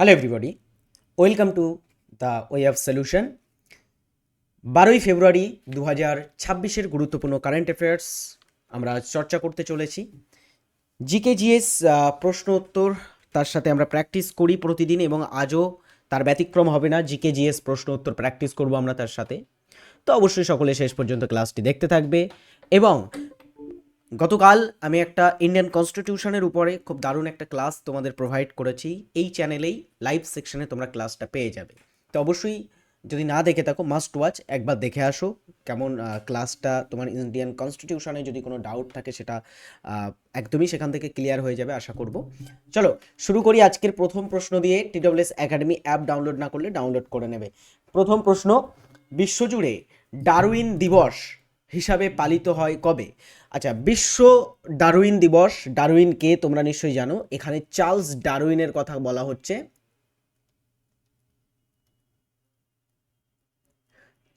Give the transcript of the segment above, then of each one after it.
Hello everybody welcome to the way of solution বারোই ফেব্রুয়ারি দু হাজার ছাব্বিশের গুরুত্বপূর্ণ কারেন্ট অ্যাফেয়ার্স আমরা চর্চা করতে চলেছি। জিকে জিএস প্রশ্ন উত্তর, তার সাথে আমরা প্র্যাকটিস করি প্রতিদিন এবং আজও তার ব্যতিক্রম হবে না। জিকে জিএস প্রশ্ন উত্তর প্র্যাকটিস করব আমরা তার সাথে। তো অবশ্যই সকলে শেষ পর্যন্ত ক্লাসটি দেখতে থাকবে এবং গতকাল আমি একটা ইন্ডিয়ান কনস্টিটিউশনের উপরে খুব দারুণ একটা ক্লাস তোমাদের প্রোভাইড করেছি। এই চ্যানেলেই লাইভ সেকশনে তোমরা ক্লাসটা পেয়ে যাবে। তো অবশ্যই যদি না দেখে থাকো মাস্ট ওয়াচ একবার দেখে আসো কেমন ক্লাসটা তোমার ইন্ডিয়ান কনস্টিটিউশনে যদি কোনো ডাউট থাকে সেটা একদমই সেখান থেকে ক্লিয়ার হয়ে যাবে, আশা করব। চলো, শুরু করি আজকের প্রথম প্রশ্ন দিয়ে। টিডব্লিউএস একাডেমি অ্যাপ ডাউনলোড না করলে ডাউনলোড করে নেবে। প্রথম প্রশ্ন, বিশ্বজুড়ে ডারউইন দিবস হিসাবে পালিত হয় কবে? আচ্ছা বিশ্ব ডারউইন দিবস, ডারউইন কে তোমরা নিশ্চয়ই জানো। এখানে চার্লস ডারউইনের কথা বলা হচ্ছে।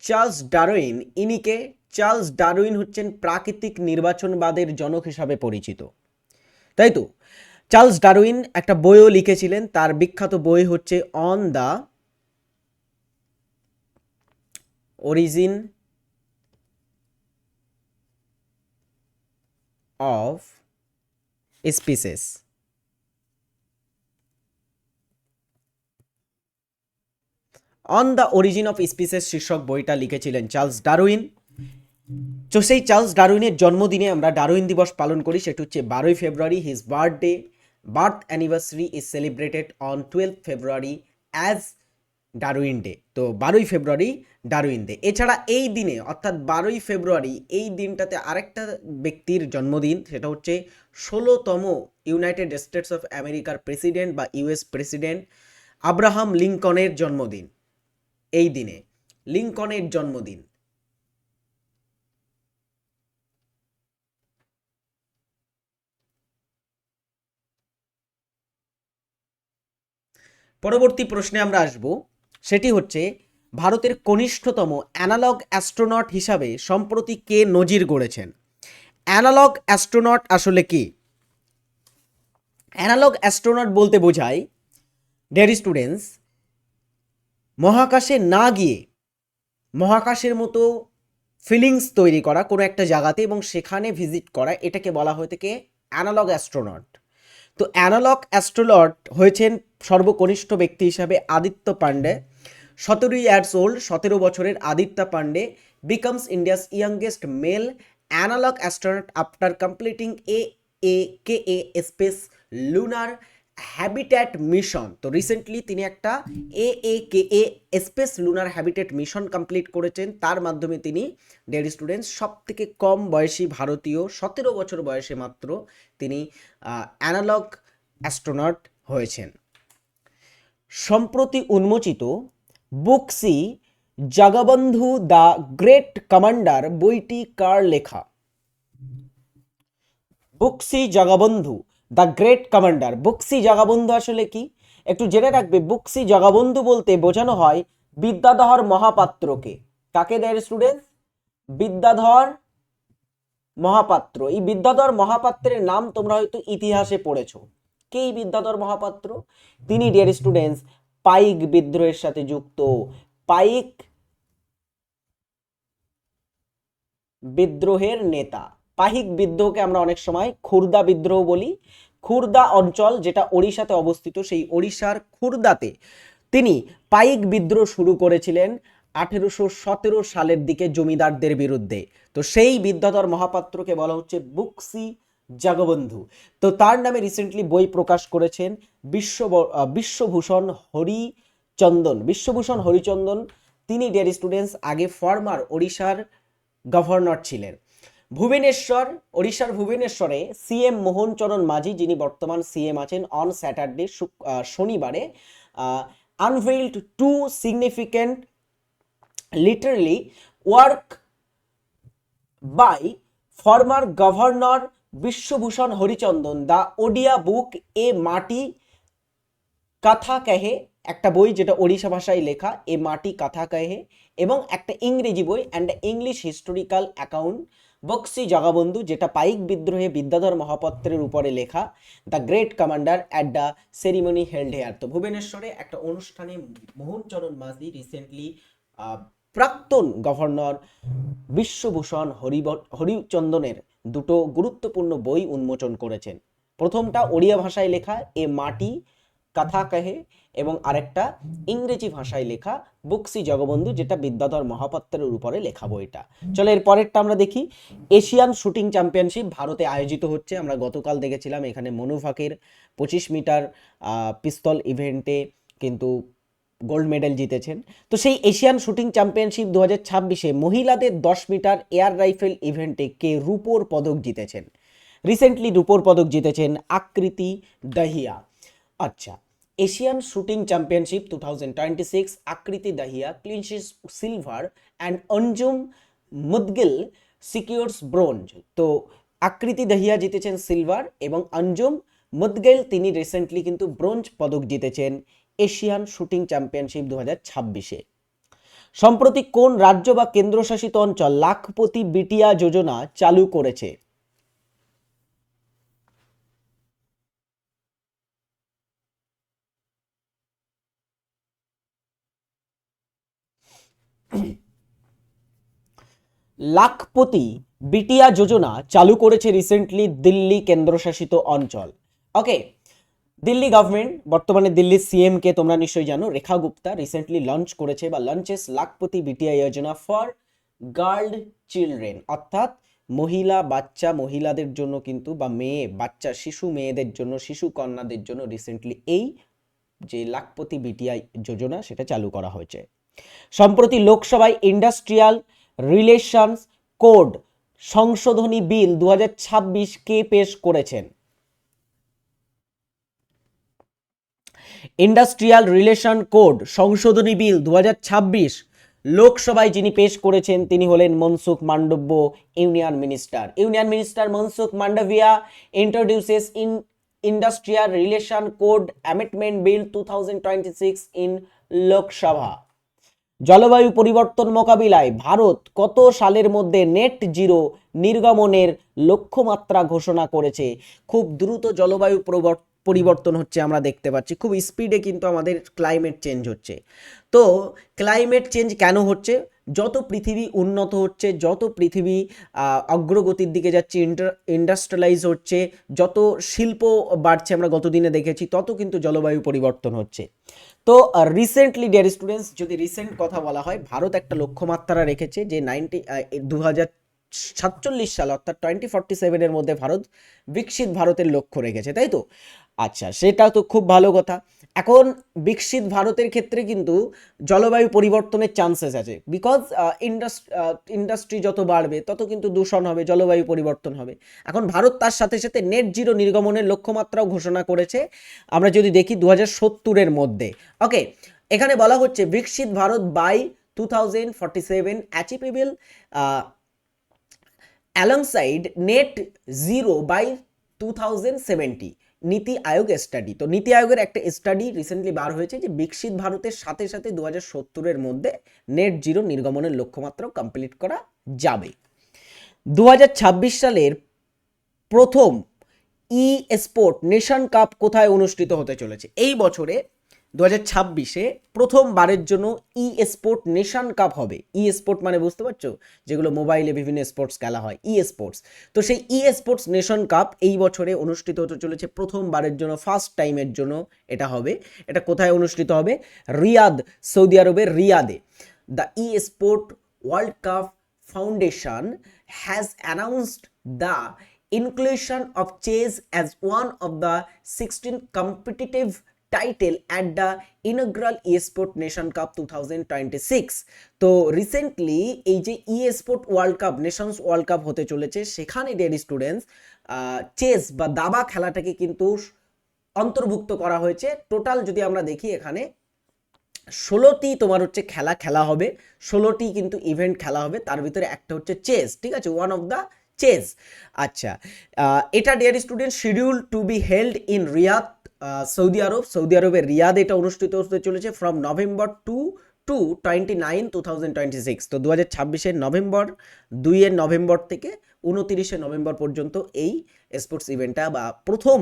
চার্লস ডারউইন ইনিকে চার্লস ডারউইন হচ্ছেন প্রাকৃতিক নির্বাচনবাদের জনক হিসাবে পরিচিত। তাই তো? চার্লস ডারউইন একটা বইও লিখেছিলেন, তার বিখ্যাত বই হচ্ছে on the origin of species. On the origin of species শীর্ষক বইটা লিখেছিলেন চার্লস ডারউইন। তো সেই চার্লস ডারউইনের জন্মদিনে আমরা ডারউইন দিবস পালন করি, সেটা হচ্ছে বারোই ফেব্রুয়ারি his birthday birth anniversary is celebrated on twelve February as Darwin day তো বারোই ফেব্রুয়ারি ডারুইন ডে এছাড়া এই দিনে, অর্থাৎ বারোই ফেব্রুয়ারি, এই দিনটাতে আরেকটা ব্যক্তির জন্মদিন, সেটা হচ্ছে ষোলোতম ইউনাইটেড স্টেটস অফ আমেরিকার প্রেসিডেন্ট বা ইউএস প্রেসিডেন্ট আব্রাহাম লিঙ্কনের জন্মদিন, এই দিনে। লিঙ্কনের জন্মদিন। পরবর্তী প্রশ্নে আমরা আসব। সেটি হচ্ছে ভারতের কনিষ্ঠতম অ্যানালগ অ্যাস্ট্রোনট হিসাবে সম্প্রতি কে নজির গড়েছেন? অ্যানালগ অ্যাস্ট্রোনট আসলে কি? অ্যানালগ অ্যাস্ট্রোনট বলতে বোঝায় ডেয়ারি স্টুডেন্টস মহাকাশে না গিয়ে মহাকাশের মতো ফিলিংস তৈরি করা কোনো একটা জায়গাতে এবং সেখানে ভিজিট করা, এটাকে বলা হয়ে থাকে অ্যানালগ অ্যাস্ট্রোনট। তো অ্যানালগ অ্যাস্ট্রোলট হয়েছেন সর্বকনিষ্ঠ ব্যক্তি হিসাবে আদিত্য পান্ডে সতেরো ইয়ার্স ওল্ড সতেরো বছরের Aditya Pandey becomes India's youngest male analogue astronaut after completing A A K A space lunar habitat mission তো রিসেন্টলি তিনি একটা A A K A space lunar habitat mission complete করেছেন। তার মাধ্যমে তিনি ডেয়ারি স্টুডেন্টস সব থেকে কম বয়সী ভারতীয়, সতেরো বছর বয়সে মাত্র তিনি অ্যানালগ অ্যাস্ট্রোনট হয়েছেন। সম্প্রতি উন্মোচিত Buxi, Jagabandhu the great commander বইটি কার লেখা? Buxi Jagabandhu the great commander. Buxi Jagabandhu আসলে কি? একটু জেনে রাখবে, বুকসি জগবন্ধু বলতে বোঝানো হয় বিদ্যাধর মহাপাত্রকে। কাকে দেয় স্টুডেন্ট বিদ্যাধর মহাপাত্র। এই বিদ্যাধর মহাপাত্রের নাম তোমরা হয়তো ইতিহাসে পড়েছো। কে এই বিদ্যাধর মহাপাত্র? তিনি ডিয়ার স্টুডেন্টস পাইক বিদ্রোহের সাথে যুক্ত। পাইক বিদ্রোহের নেতা। পাহিক বিদ্রোহকে আমরা অনেক সময় খুর্দা বিদ্রোহ বলি। খুর্দা অঞ্চল যেটা ওড়িশাতে অবস্থিত, সেই ওড়িশার খুর্দাতে তিনি পাইক বিদ্রোহ শুরু করেছিলেন আঠেরোশো সতেরো সালের দিকে জমিদারদের বিরুদ্ধে। তো সেই বিদ্যাধর মহাপাত্রকে বলা হচ্ছে বুকসি জগবন্ধু। তো তার নামে রিসেন্টলি বই প্রকাশ করেছেন বিশ্ব বিশ্বভূষণ হরিচন্দন। বিশ্বভূষণ হরিচন্দন, তিনি ডিয়ার স্টুডেন্টস আগে ফর্মার ওড়িশার গভর্নর ছিলেন। ভুবনেশ্বর, ওড়িশার ভুবনেশ্বরে সিএম মোহনচরণ মাঝি, যিনি বর্তমান সিএম আছেন অন স্যাটারডে শনিবারে unveiled two significant literary work by former governor Biswabhusan Harichandan, the Odia book, E Mati Katha Kahe, একটা বই যেটা ওড়িশা ভাষায় লেখা, এ মাটি কাথা কহে, এবং একটা ইংরেজি বই and English historical account Buxi Jagabandhu, যেটা পাইক বিদ্রোহে বিদ্যাধর মহাপাত্রের উপরে লেখা, the great commander at the ceremony held here তো ভুবনেশ্বরে একটা অনুষ্ঠানে মোহনচরণ মাঝি রিসেন্টলি প্রাক্তন গভর্নর বিশ্বভূষণ হরিব, হরিচন্দনের দুটো গুরুত্বপূর্ণ বই উন্মোচন করেছেন। প্রথমটা ওড়িয়া ভাষায় লেখা, এ মাটি, কথা কহে, এবং আরেকটা ইংরেজি ভাষায় লেখা, বুকসি জগবন্ধু, যেটা বিদ্যাধর মহাপাত্রের উপরে লেখা বইটা। চলো এর পরেরটা আমরা দেখি। এশিয়ান শুটিং চ্যাম্পিয়নশিপ ভারতে আয়োজিত হচ্ছে। আমরা গতকাল দেখেছিলাম এখানে মনুফাকের পঁচিশ মিটার পিস্তল ইভেন্টে কিন্তু গোল্ড মেডেল জিতেছেন। তো সেই এশিয়ান শুটিং চ্যাম্পিয়নশিপ দু হাজার ছাব্বিশে মহিলাদের দশ মিটার এয়ার রাইফেল ইভেন্টে কে রূপোর পদক জিতেছেন? রিসেন্টলি রূপোর পদক জিতেছেন আকৃতি দাহিয়া। আচ্ছা Asian shooting championship two thousand twenty six Akriti Dahiya, clinches silver and Anjum Moudgil secures bronze. তো আকৃতি দাহিয়া জিতেছেন সিলভার এবং অঞ্জুম মুদগেল, তিনি রিসেন্টলি কিন্তু ব্রোঞ্জ পদক জিতেছেন এশিয়ান শুটিং চ্যাম্পিয়নশিপ দু হাজার ছাব্বিশে। সম্প্রতি কোন রাজ্য বা কেন্দ্রশাসিত অঞ্চল লাখপতি বিটিয়া যোজনা চালু করেছে? লাখপতি বিটিয়া যোজনা চালু করেছে রিসেন্টলি দিল্লি কেন্দ্রশাসিত অঞ্চল। ওকে দিল্লি গভর্নমেন্ট বর্তমানে দিল্লির সিএম কে তোমরা নিশ্চয়ই জানো, রেখা গুপ্তা রিসেন্টলি লঞ্চ করেছে বা launches Lakhpati Beti Yojana for girl children অর্থাৎ মহিলা বাচ্চা মহিলাদের জন্য কিন্তু বা মেয়ে বাচ্চা শিশু মেয়েদের জন্য, শিশু কন্যাদের জন্য রিসেন্টলি এই যে লাখপতি বিটিআই যোজনা সেটা চালু করা হয়েছে। সম্প্রতি লোকসভায় ইন্ডাস্ট্রিয়াল রিলেশনস কোড সংশোধনী বিল দু হাজার ছাব্বিশ কে পেশ করেছেন। ইন্ডাস্ট্রিয়াল রিলেশন কোড সংশোধনী বিল দু লোকসভায় যিনি পেশ করেছেন তিনি হলেন Mansukh Mandaviya, union minister. Union minister Mansukh Mandaviya introduces in industrial relation code amendment bill to in Lok Sabha. জলবায়ু পরিবর্তন মোকাবিলায় ভারত কত সালের মধ্যে নেট জিরো নির্গমনের লক্ষ্যমাত্রা ঘোষণা করেছে? খুব দ্রুত জলবায়ু পরিবর্তন হচ্ছে, আমরা দেখতে পাচ্ছি। খুব স্পিডে কিন্তু আমাদের ক্লাইমেট চেঞ্জ হচ্ছে। তো ক্লাইমেট চেঞ্জ কেন হচ্ছে? যত পৃথিবী উন্নত হচ্ছে, যত পৃথিবী অগ্রগতির দিকে যাচ্ছে ইন্ডাস্ট্রিয়ালাইজ হচ্ছে, যত শিল্প বাড়ছে আমরা গতদিনে দেখেছি, তত কিন্তু জলবায়ু পরিবর্তন হচ্ছে। তো রিসেন্টলি ডিয়ার স্টুডেন্টস যদি রিসেন্ট কথা বলা হয়, ভারত একটা লক্ষ্যমাত্রা রেখেছে যে নাইনটি দু হাজার সাতচল্লিশ সাল, অর্থাৎ টোয়েন্টি ফর্টি সেভেনের মধ্যে ভারত বিকশিত ভারতের লক্ষ্য রেখেছে, তাই তো? আচ্ছা সেটা তো খুব ভালো কথা। এখন বিকশিত ভারতের ক্ষেত্রে কিন্তু জলবায়ু পরিবর্তনের চান্সেস আছে। বিকজ ইন্ডাস্ট্রি যত বাড়বে, তত কিন্তু দূষণ হবে, জলবায়ু পরিবর্তন হবে। এখন ভারত তার সাথে সাথে নেট জিরো নির্গমনের লক্ষ্যমাত্রাও ঘোষণা করেছে। আমরা যদি দেখি দু হাজার সত্তরের মধ্যে ওকে এখানে বলা হচ্ছে Viksit Bharat by two thousand forty seven achievable alongside net zero by two thousand seventy NITI Aayog study তো নীতি আয়োগের একটা স্টাডি রিসেন্টলি বার হয়েছে যে বিকশিত ভারতের সাথে সাথে দু হাজার সত্তরের মধ্যে নেট জিরো নির্গমনের লক্ষ্যমাত্রাও কমপ্লিট করা যাবে। দু হাজার ছাব্বিশ সালের প্রথম ই স্পোর্ট নেশন কাপ কোথায় অনুষ্ঠিত হতে চলেছে? এই বছরে দু হাজার ছাব্বিশে প্রথমবারের জন্য ই স্পোর্ট নেশন কাপ হবে। ই স্পোর্ট মানে বুঝতে পারছ? যেগুলো মোবাইলে বিভিন্ন স্পোর্টস খেলা হয় ই স্পোর্টস তো সেই ই স্পোর্টস নেশন কাপ এই বছরে অনুষ্ঠিত হতে চলেছে প্রথমবারের জন্য ফার্স্ট টাইমের জন্য এটা হবে। এটা কোথায় অনুষ্ঠিত হবে? রিয়াদ, সৌদি আরবের রিয়াদে। The e sport world cup foundation has announced the inclusion of chess as one of the 16 competitive title at the inaugural eSport Nation Cup 2026 তো রিসেন্টলি এই যে e sport world cup nations world cup হতে চলেছে, সেখানে dare students chess বা দাবা খেলাটাকে কিন্তু অন্তর্ভুক্ত করা হয়েছে। টোটাল যদি আমরা দেখি এখানে, ষোলোটি তোমার হচ্ছে খেলা খেলা হবে, ষোলোটি কিন্তু ইভেন্ট খেলা হবে, তার ভিতরে একটা হচ্ছে চেস ঠিক আছে? ওয়ান অফ দ্য চেস আচ্ছা এটা dear student schedule to be held in Riyadh Saudi Arabia, Saudi আরবের রিয়াদ এটা অনুষ্ঠিত হতে চলেছে from November two to twenty nine two thousand twenty six তো দু হাজার ছাব্বিশের নভেম্বর দুইয়ের নভেম্বর থেকে উনতিরিশে নভেম্বর পর্যন্ত এই স্পোর্টস ইভেন্টটা বা প্রথম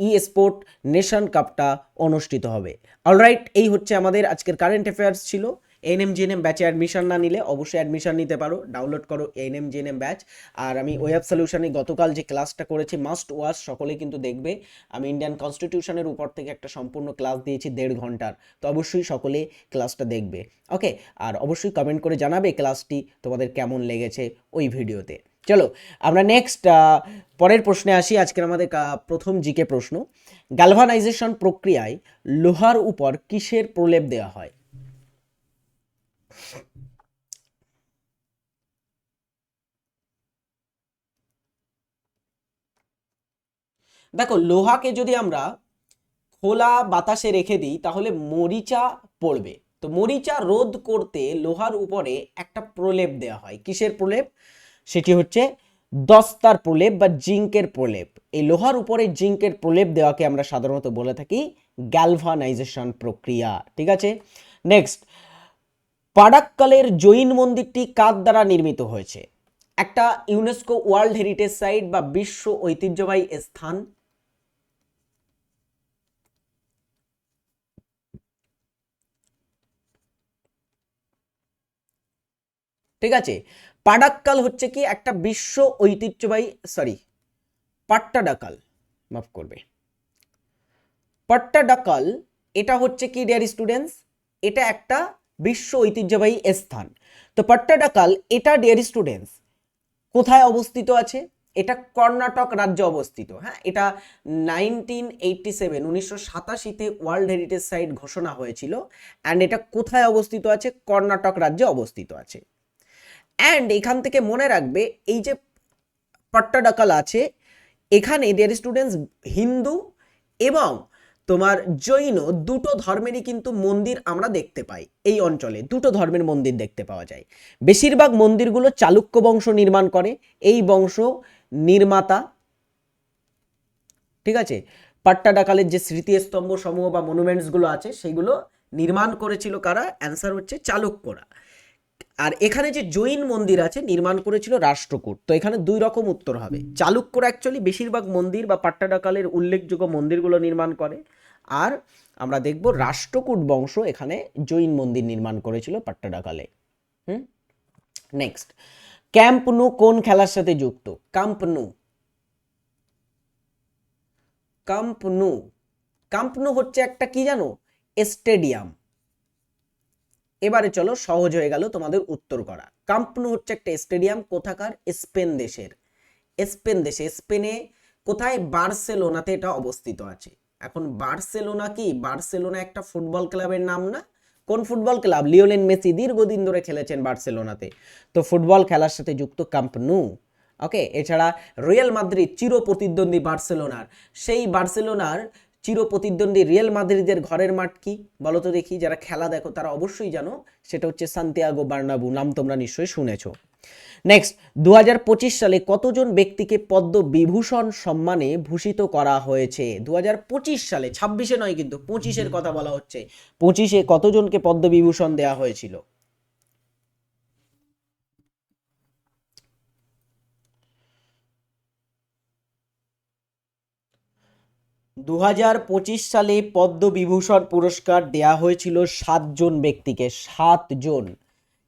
ই স্পোর্ট নেশন কাপটা অনুষ্ঠিত হবে। অলরাইট এই হচ্ছে আমাদের আজকের কারেন্ট অ্যাফেয়ার্স ছিল। এনএম জিএনএম ব্যাচে অ্যাডমিশন না নিলে অবশ্যই অ্যাডমিশন নিতে পারো। ডাউনলোড করো এনএম জিএনএম ব্যাচ আর আমি ওয়েব সলিউশনে গতকাল যে ক্লাসটা করেছি মাস্ট ওয়াচ সকলে কিন্তু দেখবে। আমি ইন্ডিয়ান কনস্টিটিউশনের উপর থেকে একটা সম্পূর্ণ ক্লাস দিয়েছি দেড় ঘণ্টার। তো অবশ্যই সকলে ক্লাসটা দেখবে। ওকে আর অবশ্যই কমেন্ট করে জানাবে ক্লাসটি তোমাদের কেমন লেগেছে ওই ভিডিওতে। চলো, আমরা নেক্সট পরের প্রশ্নে আসি। আজকের আমাদের প্রথম জিকে প্রশ্ন। গ্যালভানাইজেশন প্রক্রিয়ায় লোহার উপর কিসের প্রলেপ দেওয়া হয়? দেখো, লোহাকে যদি আমরা খোলা বাতাসে রেখে দিই, তাহলে মরিচা পড়বে। তো মরিচা রোধ করতে লোহার উপরে একটা প্রলেপ দেওয়া হয়। কিসের প্রলেপ? সেটি হচ্ছে দস্তার প্রলেপ বা জিঙ্কের প্রলেপ। এই লোহার উপরে জিঙ্কের প্রলেপ দেওয়াকে আমরা সাধারণত বলে থাকি গ্যালভানাইজেশন প্রক্রিয়া। ঠিক আছে? নেক্সট পাডাক্কালের জৈন মন্দিরটি কার দ্বারা নির্মিত হয়েছে। একটা ইউনেস্কো ওয়ার্ল্ড হেরিটেজ সাইট বা বিশ্ব ঐতিহ্যবাহী স্থান। ঠিক আছে? পাডাক্কাল হচ্ছে কি একটা বিশ্ব ঐতিহ্যবাহী, সরি, পাট্টাডাকাল, মাফ করবে। পাট্টাডাকাল, এটা হচ্ছে কি ডিয়ার স্টুডেন্টস এটা একটা বিশ্ব ঐতিহ্যবাহী স্থান। তো পাট্টাডাকাল এটা ডিয়ার স্টুডেন্টস কোথায় অবস্থিত আছে? এটা কর্ণাটক রাজ্যে অবস্থিত হ্যাঁ? এটা নাইনটিন এইটটি সেভেন উনিশশো সাতাশিতে ওয়ার্ল্ড হেরিটেজ সাইট ঘোষণা হয়েছিল অ্যান্ড এটা কোথায় অবস্থিত আছে? কর্ণাটক রাজ্যে অবস্থিত আছে। অ্যান্ড এখান থেকে মনে রাখবে, এই যে পট্টাডাকাল আছে, এখানে ডিয়ার স্টুডেন্টস হিন্দু এবং তোমার জৈন দুটো ধর্মেরই কিন্তু মন্দির আমরা দেখতে পাই এই অঞ্চলে, দুটো ধর্মের মন্দির দেখতে পাওয়া যায়। বেশিরভাগ মন্দিরগুলো চালুক্য বংশ নির্মাণ করে, এই বংশ নির্মাতা, ঠিক আছে? পাট্টাডাকালের যে স্মৃতিস্তম্ভ সমূহ বা মনুমেন্টসগুলো আছে, সেগুলো নির্মাণ করেছিল কারা? অ্যান্সার হচ্ছে চালুক্যরা। আর এখানে যে জৈন মন্দির আছে, নির্মাণ করেছিল রাষ্ট্রকূট। তো এখানে দুই রকম উত্তর হবে। চালুক্যরা অ্যাকচুয়ালি বেশিরভাগ মন্দির বা পাট্টাডাকালের উল্লেখযোগ্য মন্দিরগুলো নির্মাণ করে। আর আমরা দেখব রাষ্ট্রকূট বংশ এখানে জৈন মন্দির নির্মাণ করেছিল পাট্টাডাকালে। হুম? নেক্সট ক্যাম্পনু কোন খেলার সাথে যুক্ত? কাম্পনু কাম্পনু কাম্প নু কাম্প নু হচ্ছে একটা কি জানো? স্টেডিয়াম এবারে চলো সহজ হয়ে গেল তোমাদের উত্তর করা। কাম্পনু হচ্ছে একটা স্টেডিয়াম কোথাকার? স্পেন দেশের। স্পেন দেশে। স্পেনে কোথায়? বার্সেলোনাতে এটা অবস্থিত আছে। এখন বার্সেলোনা কি? বার্সেলোনা একটা ফুটবল ক্লাবের নাম না? কোন ফুটবল ক্লাব? লিওলেন মেসি দীর্ঘদিন ধরে খেলেছেন বার্সেলোনাতে। তো ফুটবল খেলার সাথে যুক্ত কাম্পনু ওকে এছাড়া রিয়াল মাদ্রিদ চির প্রতিদ্বন্দ্বী বার্সেলোনার। সেই বার্সেলোনার চির প্রতিদ্বন্দ্বী রিয়াল মাদ্রিদের ঘরের মাঠ কি? বলো তো দেখি, যারা খেলা দেখো তারা অবশ্যই জানো। সেটা হচ্ছে সান্তিয়াগো বার্নাবু নাম তোমরা নিশ্চয়ই শুনেছো। নেক্সট দু হাজার পঁচিশ সালে কতজন ব্যক্তিকে পদ্ম বিভূষণ সম্মানে ভূষিত করা হয়েছে? দু হাজার পঁচিশ সালে ছাব্বিশে নয় কিন্তু পঁচিশের কথা বলা হচ্ছে। পঁচিশে কতজনকে পদ্ম বিভূষণ দেওয়া হয়েছিল? দু হাজার পঁচিশ সালে পদ্মবিভূষণ পুরস্কার দেয়া হয়েছিল সাতজন ব্যক্তিকে সাতজন।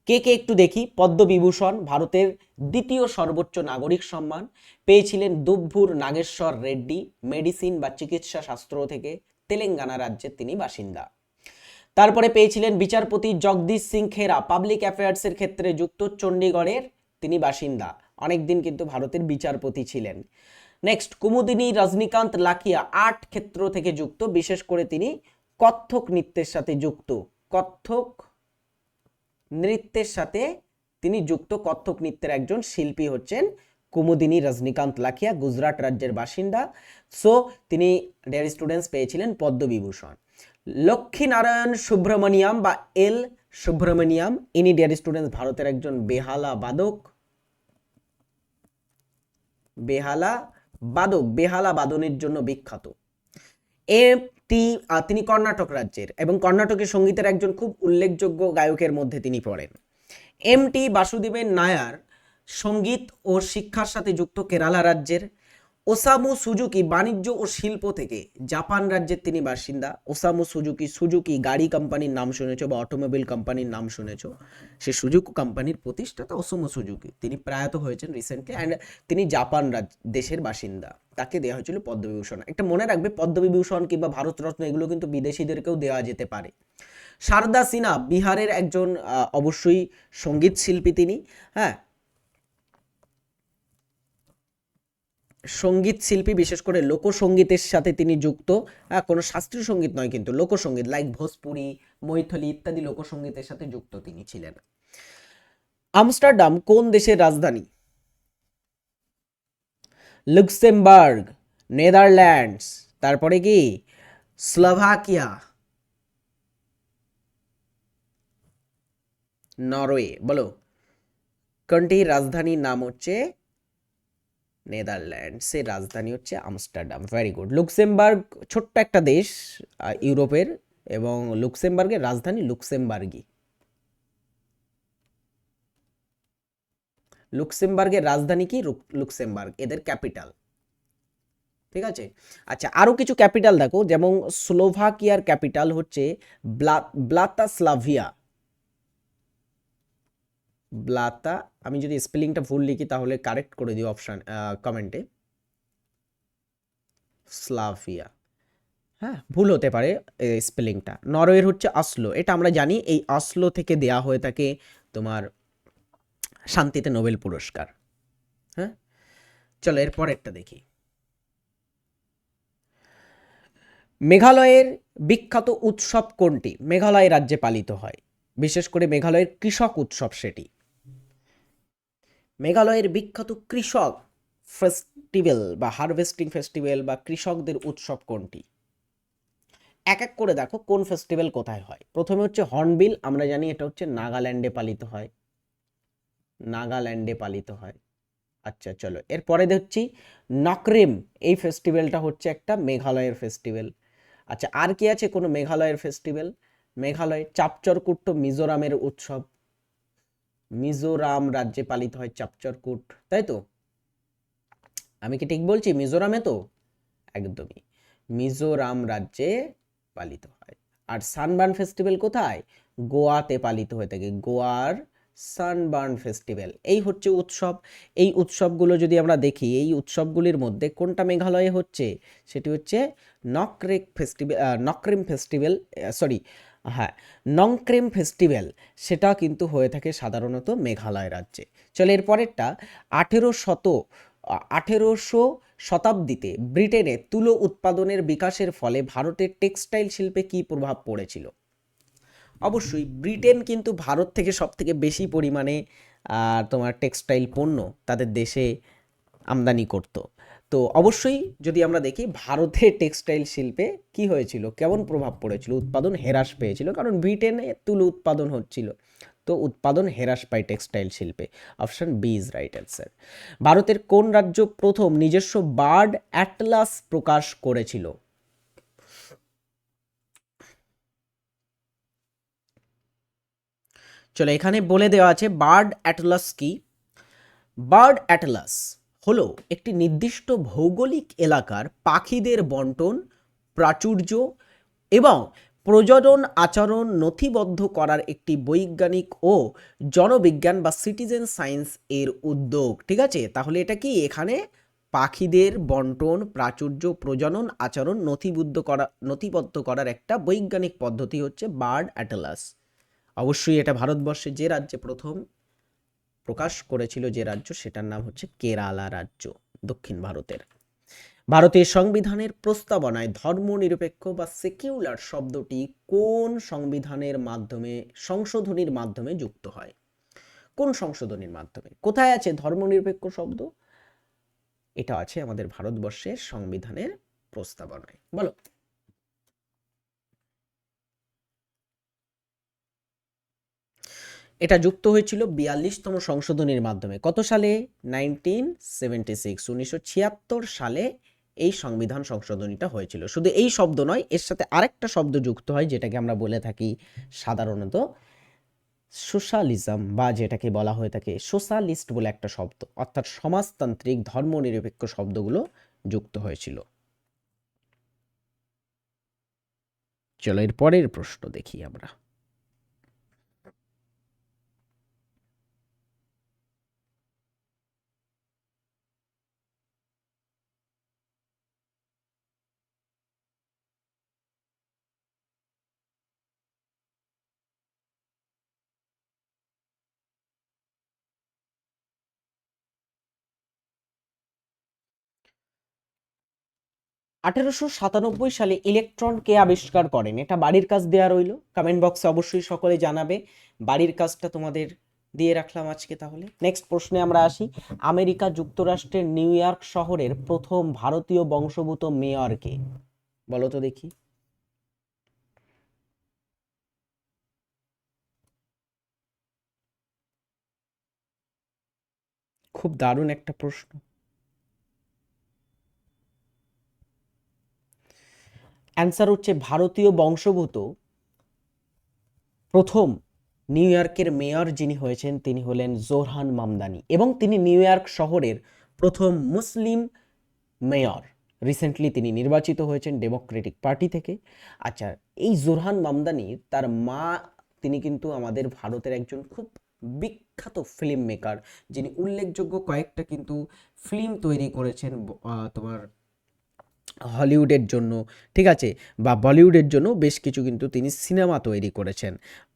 কে কে একটু দেখি? পদ্মবিভূষণ, ভারতের দ্বিতীয় সর্বোচ্চ নাগরিক সম্মান, পেয়েছিলেন দুব্বুর নাগেশ্বর রেড্ডি, মেডিসিন বা চিকিৎসা শাস্ত্র থেকে তেলেঙ্গানা রাজ্যের তিনি বাসিন্দা। তারপরে পেয়েছিলেন বিচারপতি জগদীশ সিং খেরা, পাবলিক অ্যাফেয়ার্সের ক্ষেত্রে যুক্ত চণ্ডীগড়ের তিনি বাসিন্দা। অনেকদিন কিন্তু ভারতের বিচারপতি ছিলেন। নেক্সট, কুমুদিনী, রজনীকান্ত লাকিয়া আর্ট ক্ষেত্র থেকে যুক্ত, বিশেষ করে তিনি কত্থক নৃত্যের সাথে যুক্ত। কত্থক নৃত্যের সাথে তিনি যুক্ত কত্থক নৃত্যের একজন শিল্পী হচ্ছেন কুমুদিনী রজনীকান্ত লাখিয়া, গুজরাট রাজ্যের বাসিন্দা। সো তিনি ডিয়ার স্টুডেন্টস পেয়েছিলেন পদ্মবিভূষণ। লক্ষ্মীনারায়ণ সুব্রমণিয়াম বা এল সুব্রমণিয়াম, ইনি ডিয়ার স্টুডেন্টস ভারতের একজন বেহালা বাদক। বেহালা বাদক, বেহালা বাদনের জন্য বিখ্যাত। এ তিনি কর্ণাটক রাজ্যের এবং কর্ণাটকের সঙ্গীতের একজন খুব উল্লেখযোগ্য গায়কের মধ্যে তিনি পড়েন। এম টি বাসুদেবের নায়ার সংগীত ও শিক্ষার সাথে যুক্ত কেরালা রাজ্যের ওসামু সুজুকি বাণিজ্য ও শিল্প থেকে জাপান রাজ্যের তিনি বাসিন্দা। ওসামু সুজুকি সুজুকি গাড়ি কোম্পানির নাম শুনেছো বা অটোমোবাইল কোম্পানির নাম শুনেছো? সে সুজুকি কোম্পানির প্রতিষ্ঠাতা ওসামু সুজুকি। তিনি প্রয়াত হয়েছেন রিসেন্টলি অ্যান্ড তিনি জাপান রাজ, দেশের বাসিন্দা। তাকে দেওয়া হয়েছিল পদ্মবিভূষণ। একটা মনে রাখবে, পদ্মবিভূষণ কিংবা ভারতরত্ন এগুলো কিন্তু বিদেশিদেরকেও দেওয়া যেতে পারে। শারদা সিনহা বিহারের একজন অবশ্যই সংগীত শিল্পী তিনি হ্যাঁ? সংগীত শিল্পী, বিশেষ করে লোকসঙ্গীতের সাথে তিনি যুক্ত। কোনো শাস্ত্রীয় সংগীত নয় কিন্তু লোকসঙ্গীত লাইক ভোজপুরি, মৈথলি ইত্যাদি লোকসঙ্গীতের সাথে যুক্ত তিনি ছিলেন। আমস্টারডাম কোন দেশের রাজধানী? লুক্সেমবার্গ, নেদারল্যান্ডস, তারপরে কি? স্লোভাকিয়া, নরওয়ে, বলো। কোনটির রাজধানীর নাম হচ্ছে নেদারল্যান্ডসের রাজধানী হচ্ছে আমস্টারডাম। ভেরি গুড লুক্সেমবার্গ, ছোট্ট একটা দেশ ইউরোপের এবং লুক্সেমবার্গের রাজধানী লুক্সেমবার্গই। লুক্সেমবার্গের রাজধানী কি? লুক্সেমবার্গ, এদের ক্যাপিটাল। ঠিক আছে? আচ্ছা আরও কিছু ক্যাপিটাল দেখো, যেমন স্লোভাকিয়ার ক্যাপিটাল হচ্ছে ব্লা- ব্লাতাস্লাভিয়া। ব্লাতা, আমি যদি স্পেলিংটা ভুল লিখি তাহলে কারেক্ট করে দিও অপশান কমেন্টে স্লাভিয়া। হ্যাঁ ভুল হতে পারে স্পেলিংটা নরওয়ের হচ্ছে অসলো এটা আমরা জানি, এই অসলো থেকে দেয়া হয়ে থাকে তোমার শান্তিতে নোবেল পুরস্কার। হ্যাঁ? চলো এরপর একটা দেখি। মেঘালয়ের বিখ্যাত উৎসব কোনটি? মেঘালয় রাজ্যে পালিত হয়। বিশেষ করে মেঘালয়ের কৃষক উৎসব সেটি। মেঘালয়ের বিখ্যাত কৃষক ফেস্টিভ্যাল বা হারভেস্টিং ফেস্টিভ্যাল বা কৃষকদের উৎসব কোনটি? এক এক করে দেখো কোন ফেস্টিভ্যাল কোথায় হয়। প্রথমে হচ্ছে হর্নবিল, আমরা জানি এটা হচ্ছে নাগাল্যান্ডে পালিত হয়। নাগাল্যান্ডে পালিত হয়। আচ্ছা চলো। এরপরে হচ্ছে নকরেম, এই ফেস্টিভ্যালটা হচ্ছে একটা মেঘালয়ের ফেস্টিভ্যাল। আচ্ছা আর কি আছে কোনো মেঘালয়ের ফেস্টিভ্যাল? মেঘালয় চাপচরকুট্ট মিজোরামের উৎসব। মিজোরাম রাজ্যে পালিত হয় চাপচরকুট, তাই তো? আমি কি ঠিক বলছি? মিজোরামে তো? একদমই। মিজোরাম রাজ্যে পালিত হয়। আর সানবার্ন ফেস্টিভ্যাল কোথায়? গোয়াতে পালিত হয়ে থাকে। গোয়ার সানবার্ন ফেস্টিভ্যাল। এই হচ্ছে উৎসব। এই উৎসবগুলো যদি আমরা দেখি, এই উৎসবগুলির মধ্যে কোনটা মেঘালয়ে হচ্ছে? সেটি হচ্ছে Nokrek festival Nokrem festival sorry হ্যাঁ নংক্রেম ফেস্টিভ্যাল, সেটা কিন্তু হয়ে থাকে সাধারণত মেঘালয় রাজ্যে। চলে এর পরেরটা আঠেরো শত আঠেরোশো শতাব্দীতে ব্রিটেনে তুলো উৎপাদনের বিকাশের ফলে ভারতের টেক্সটাইল শিল্পে কী প্রভাব পড়েছিল? অবশ্যই ব্রিটেন কিন্তু ভারত থেকে সব থেকে বেশি পরিমাণে তোমার টেক্সটাইল পণ্য তাদের দেশে আমদানি করত। তো অবশ্যই যদি আমরা দেখি ভারতে টেক্সটাইল শিল্পে কি হয়েছিল? কেমন প্রভাব পড়েছিল? উৎপাদন হ্রাস পেয়েছিল, কারণ ব্রিটেনে তুলো উৎপাদন হচ্ছিল। তো উৎপাদন হ্রাস পায় টেক্সটাইল শিল্পে। Option B is right answer. ভারতের কোন রাজ্য প্রথম নিজস্ব বার্ড অ্যাটলাস প্রকাশ করেছিল? চলো এখানে বলে দেওয়া আছে বার্ড অ্যাটলাস কি? বার্ড অ্যাটলাস হলো একটি নির্দিষ্ট ভৌগোলিক এলাকার পাখিদের বন্টন, প্রাচুর্য এবং প্রজনন আচরণ নথিবদ্ধ করার একটি বৈজ্ঞানিক ও জনবিজ্ঞান বা সিটিজেন সায়েন্স এর উদ্যোগ। ঠিক আছে? তাহলে এটা কি? এখানে পাখিদের বন্টন, প্রাচুর্য, প্রজনন আচরণ নথিবদ্ধ করা, নথিবদ্ধ করার একটা বৈজ্ঞানিক পদ্ধতি হচ্ছে বার্ড অ্যাটলাস। অবশ্যই এটা ভারতবর্ষে যে রাজ্যে প্রথম প্রকাশ করেছিল যে রাজ্য, সেটার নাম হচ্ছে কেরালা রাজ্য, দক্ষিণ ভারতের। ভারতের সংবিধানের প্রস্তাবনায় ধর্মনিরপেক্ষ বা সেকিউলার শব্দটি কোন সংবিধানের মাধ্যমে, সংশোধনীর মাধ্যমে যুক্ত হয়? কোন সংশোধনীর মাধ্যমে? কোথায় আছে ধর্মনিরপেক্ষ শব্দ? এটা আছে আমাদের ভারতবর্ষের সংবিধানের প্রস্তাবনায়। বলো। এটা যুক্ত হয়েছিল বিয়াল্লিশতম সংশোধনীর মাধ্যমে। কত সালে? নাইনটিন সেভেন্টি সিক্স, উনিশশো ছিয়াত্তর সালে এই সংবিধান সংশোধনীটা হয়েছিল। শুধু এই শব্দ নয়, এর সাথে আরেকটা শব্দ যুক্ত হয়, যেটাকে আমরা বলে থাকি সাধারণত সোশ্যালিজম, বা যেটাকে বলা হয়ে থাকে সোশ্যালিস্ট বলে একটা শব্দ। অর্থাৎ সমাজতান্ত্রিক ধর্মনিরপেক্ষ শব্দগুলো যুক্ত হয়েছিল। চলো এর পরের প্রশ্ন দেখি আমরা। আঠেরোশো সাতানব্বই সালে ইলেকট্রন কে আবিষ্কার করেন। এটা বাড়ির কাজ দেওয়া রইল। কমেন্ট বক্সে অবশ্যই সকলে জানাবে। বাড়ির কাজটা তোমাদের দিয়ে রাখলাম আজকে তাহলে। নেক্সট প্রশ্নে আমরা আসি। আমেরিকা যুক্তরাষ্ট্রের নিউ ইয়র্ক শহরের প্রথম ভারতীয় বংশোদ্ভূত মেয়র কে? বলো তো দেখি। খুব দারুণ একটা প্রশ্ন। অ্যান্সার হচ্ছে ভারতীয় বংশোদ্ভূত প্রথম নিউ ইয়র্কের মেয়র যিনি হয়েছেন, তিনি হলেন জোরহান মামদানি এবং তিনি নিউ ইয়র্ক শহরের প্রথম মুসলিম মেয়র। রিসেন্টলি তিনি নির্বাচিত হয়েছেন ডেমোক্রেটিক পার্টি থেকে। আচ্ছা এই জোরহান মামদানি, তার মা, তিনি কিন্তু আমাদের ভারতের একজন খুব বিখ্যাত ফিল্ম মেকার যিনি উল্লেখযোগ্য কয়েকটা কিন্তু ফিল্ম তৈরি করেছেন তোমার হলিউডের জন্য, ঠিক আছে? বা বলিউডের জন্য বেশ কিছু কিন্তু তিনি সিনেমা তৈরি করেছেন।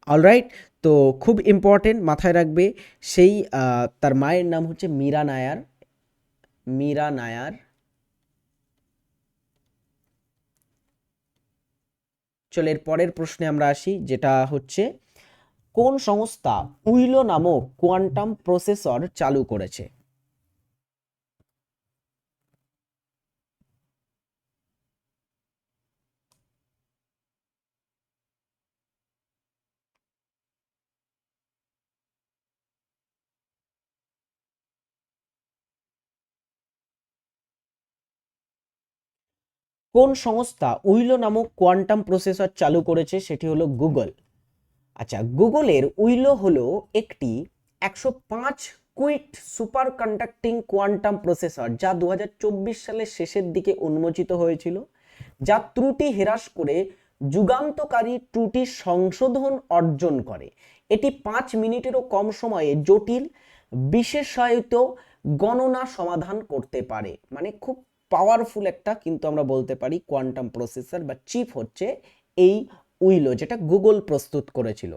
অলরাইট তো খুব ইম্পর্টেন্ট মাথায় রাখবে, সেই তার মায়ের নাম হচ্ছে মীরা নায়ার। মীরা নায়ার। চলে এর পরের প্রশ্নে আমরা আসি, যেটা হচ্ছে, কোন সংস্থা উইলো নামক কোয়ান্টাম প্রসেসর চালু করেছে? কোন সংস্থা উইলো নামক কোয়ান্টাম প্রসেসর চালু করেছে সেটি হলো গুগল। আচ্ছা গুগলের উইলো হলো একটি একশো পাঁচ qubit superconducting quantum processor যা দু হাজার চব্বিশ সালের শেষের দিকে উন্মোচিত হয়েছিল, যা ত্রুটি হ্রাস করে যুগান্তকারী ত্রুটি সংশোধন অর্জন করে। এটি পাঁচ মিনিটেরও কম সময়ে জটিল, বিশেষায়িত গণনা সমাধান করতে পারে। মানে খুব পাওয়ারফুল একটা, কিন্তু আমরা বলতে পারি কোয়ান্টাম প্রসেসর বা চিপ হচ্ছে এই উইলো, যেটা গুগল প্রস্তুত করেছিল।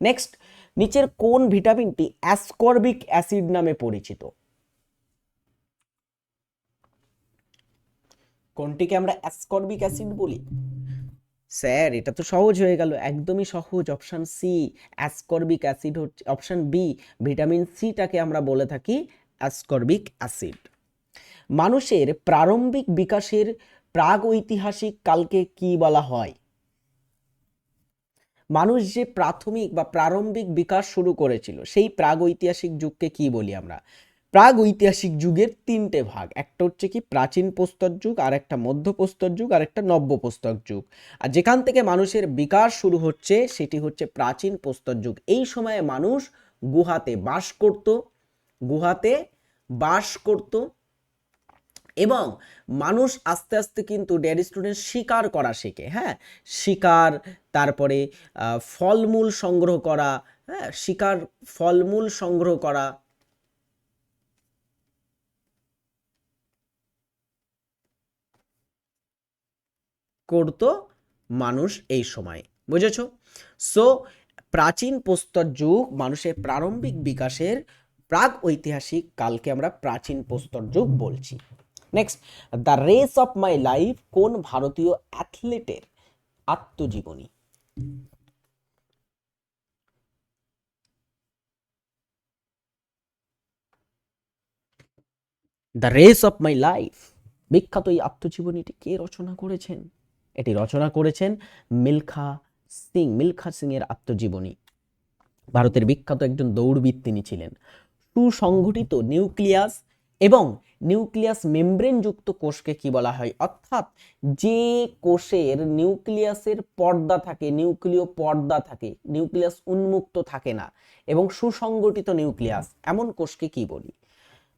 নেক্সট নিচের কোন ভিটামিনটি অ্যাসকর্বিক অ্যাসিড নামে পরিচিত? কোনটিকে আমরা অ্যাসকর্বিক অ্যাসিড বলি? স্যার এটা তো সহজ হয়ে গেল, একদমই সহজ। অপশান সি অ্যাসকর্বিক অ্যাসিড হচ্ছে অপশান বি ভিটামিন সিটাকে আমরা বলে থাকি অ্যাসকর্বিক অ্যাসিড মানুষের প্রারম্ভিক বিকাশের প্রাগ ঐতিহাসিক কালকে কি বলা হয়? মানুষ যে প্রাথমিক বা প্রারম্ভিক বিকাশ শুরু করেছিল, সেই প্রাগ ঐতিহাসিক যুগকে কি বলি আমরা? প্রাগ ঐতিহাসিক যুগের তিনটে ভাগ। একটা হচ্ছে কি প্রাচীন প্রস্তর যুগ, আর একটা মধ্য প্রস্তর যুগ, আর একটা নব্য প্রস্তর যুগ। আর যেখান থেকে মানুষের বিকাশ শুরু হচ্ছে, সেটি হচ্ছে প্রাচীন প্রস্তর যুগ। এই সময়ে মানুষ গুহাতে বাস করত, গুহাতে বাস করত এবং মানুষ আস্তে আস্তে কিন্তু ডেয়ারি স্টুডেন্ট শিকার করা শেখে হ্যাঁ? শিকার, তারপরে ফলমূল সংগ্রহ করা হ্যাঁ? শিকার, ফলমূল সংগ্রহ করা। করত মানুষ এই সময়, বুঝেছ? সো প্রাচীন প্রস্তর যুগ মানুষের প্রারম্ভিক বিকাশের প্রাগ ঐতিহাসিক কালকে আমরা প্রাচীন প্রস্তর যুগ বলছি। Next the race of my life কোন ভারতীয় অ্যাথলেটের আত্মজীবনী? The race of my life বিখ্যাত এই আত্মজীবনীটি কে রচনা করেছেন? এটি রচনা করেছেন মিলখা সিং মিলখা সিং এর আত্মজীবনী। ভারতের বিখ্যাত একজন দৌড়বিদ তিনি ছিলেন। সুসংগঠিত নিউক্লিয়াস এবং নিউক্লিয়াস মেমব্রেনযুক্ত কোষকে কি বলা হয়? অর্থাৎ যে কোষের নিউক্লিয়াসের পর্দা থাকে, নিউক্লিয় পর্দা থাকে, নিউক্লিয়াস উন্মুক্ত থাকে না এবং সুসংগঠিত নিউক্লিয়াস, এমন কোষকে কি বলি?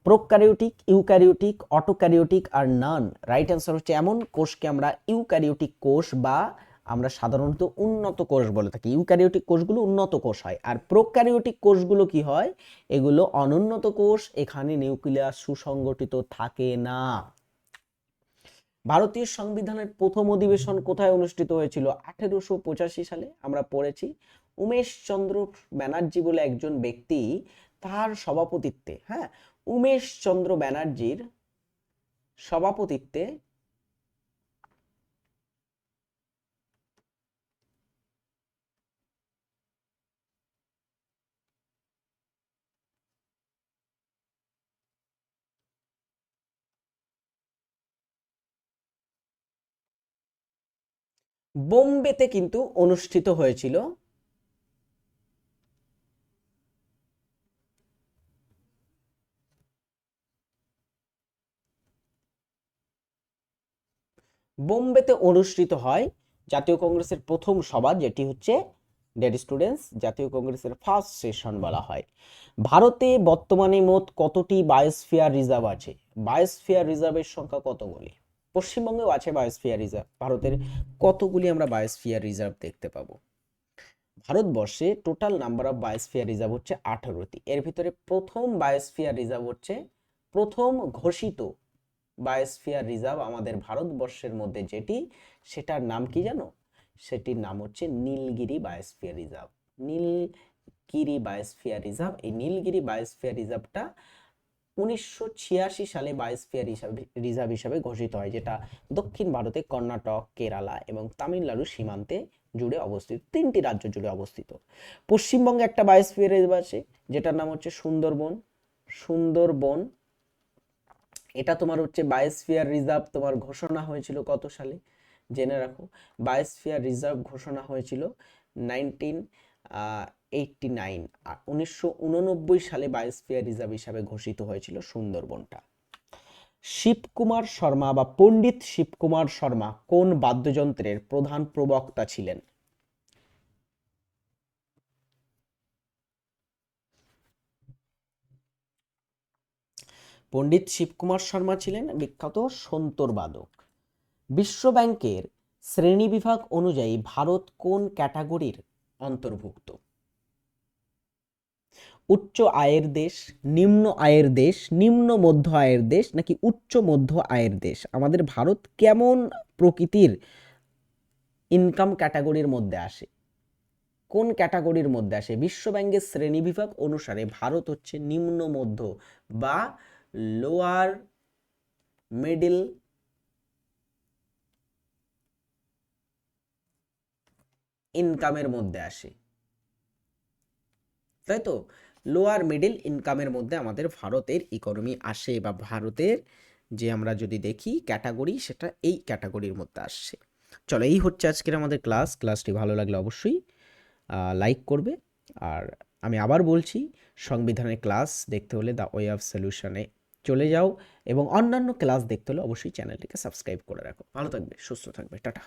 প্রোক্যারিওটিক, ইউক্যারিওটিক, অটোক্যারিওটিক আর নান, রাইট অ্যান্সার হচ্ছে এমন কোষকে আমরা ইউক্যারিওটিক কোষ বা আমরা সাধারণত উন্নত কোষ বলে থাকি। ইউক্যারিওটিক কোষগুলো উন্নত কোষ হয়। আর প্রোক্যারিওটিক কোষগুলো কি হয়? এগুলো অনুন্নত কোষ, এখানে নিউক্লিয়াস সুসংগঠিত থাকে না। ভারতীয় সংবিধানের প্রথম অধিবেশন কোথায় অনুষ্ঠিত হয়েছিল? আঠেরোশো পঁচাশি সালে আমরা পড়েছি। উমেশ চন্দ্র ব্যানার্জি বলে একজন ব্যক্তি, তার সভাপতিত্বে হ্যাঁ? উমেশ চন্দ্র ব্যানার্জির সভাপতিত্বে বোম্বেতে কিন্তু অনুষ্ঠিত হয়েছিল বোম্বেতে অনুষ্ঠিত হয় জাতীয় কংগ্রেসের প্রথম সভা, যেটি হচ্ছে ডেড স্টুডেন্টস জাতীয় কংগ্রেসের ফার্স্ট সেশন বলা হয়। ভারতে বর্তমানে মোট কতটি বায়োস্ফিয়ার রিজার্ভ আছে? বায়োস্ফিয়ার রিজার্ভের সংখ্যা কতগুলি পশ্চিমবঙ্গেও আছে বায়োস্ফিয়ার রিজার্ভ ভারতের কতগুলি আমরা বায়োস্ফিয়ার রিজার্ভ দেখতে পাবো? ভারতবর্ষে total number of biosphere reserve হচ্ছে আঠারোটি। এর ভিতরে প্রথম বায়োস্ফিয়ার রিজার্ভ হচ্ছে, প্রথম ঘোষিত বায়োস্ফিয়ার রিজার্ভ আমাদের ভারতবর্ষের মধ্যে যেটি, সেটার নাম কি জানো? সেটির নাম হচ্ছে Nilgiri biosphere reserve Nilgiri biosphere reserve এই নীলগিরি বায়োস্ফিয়ার রিজার্ভটা উনিশশো ছিয়াশি সালে বায়োস্ফিয়ার হিসাবে, রিজার্ভ হিসাবে ঘোষিত হয়, যেটা দক্ষিণ ভারতে কর্ণাটক, কেরালা এবং তামিলনাড়ু সীমান্তে জুড়ে অবস্থিত, তিনটি রাজ্য জুড়ে অবস্থিত। পশ্চিমবঙ্গে একটা বায়োস্ফিয়ার রিজার্ভ আছে, যেটার নাম হচ্ছে সুন্দরবন। সুন্দরবন, এটা তোমার হচ্ছে বায়োস্ফিয়ার রিজার্ভ, তোমার ঘোষণা হয়েছিল কত সালে? জেনে রাখো, বায়োস্ফিয়ার রিজার্ভ ঘোষণা হয়েছিল নাইনটিন এইটটি নাইন আর উনিশশো উননব্বই সালে বায়োস্ফিয়ার রিজার্ভ হিসাবে ঘোষিত হয়েছিল সুন্দরবনটা। শিবকুমার শর্মা বা পণ্ডিত শিবকুমার শর্মা কোন বাদ্যযন্ত্রের প্রধান প্রবক্তা ছিলেন? পণ্ডিত শিবকুমার শর্মা ছিলেন বিখ্যাত সন্তর বাদক। বিশ্ব ব্যাংকের শ্রেণীবিভাগ অনুযায়ী ভারত কোন ক্যাটাগরির অন্তর্ভুক্ত। উচ্চ আয়ের দেশ, নিম্ন আয়ের দেশ, নিম্ন মধ্য আয়ের দেশ নাকি উচ্চ মধ্য আয়ের দেশ? আমাদের ভারত কেমন প্রকৃতির ইনকাম ক্যাটাগরির মধ্যে আসে? কোন ক্যাটাগরির মধ্যে আসে? বিশ্ব ব্যাংকের শ্রেণীবিভাগ অনুসারে ভারত হচ্ছে নিম্ন মধ্য বা লোয়ার মিডিল ইনকামের মধ্যে আসে। তাই তো? লোয়ার মিডিল ইনকামের মধ্যে আমাদের ভারতের ইকোনমি আসে বা ভারতের যে আমরা যদি দেখি ক্যাটাগরি সেটা এই ক্যাটাগরির মধ্যে আসছে। চলো, এই হচ্ছে আজকের আমাদের ক্লাস ক্লাসটি ভালো লাগলে অবশ্যই লাইক করবে। আর আমি আবার বলছি, সংবিধানের ক্লাস দেখতে হলে দ্য ওয়ে অফ সলিউশনে চলে যাও এবং অন্যান্য ক্লাস দেখতে হলে অবশ্যই চ্যানেলটিকে সাবস্ক্রাইব করে রাখো। ভালো থাকবে, সুস্থ থাকবে। টাটা।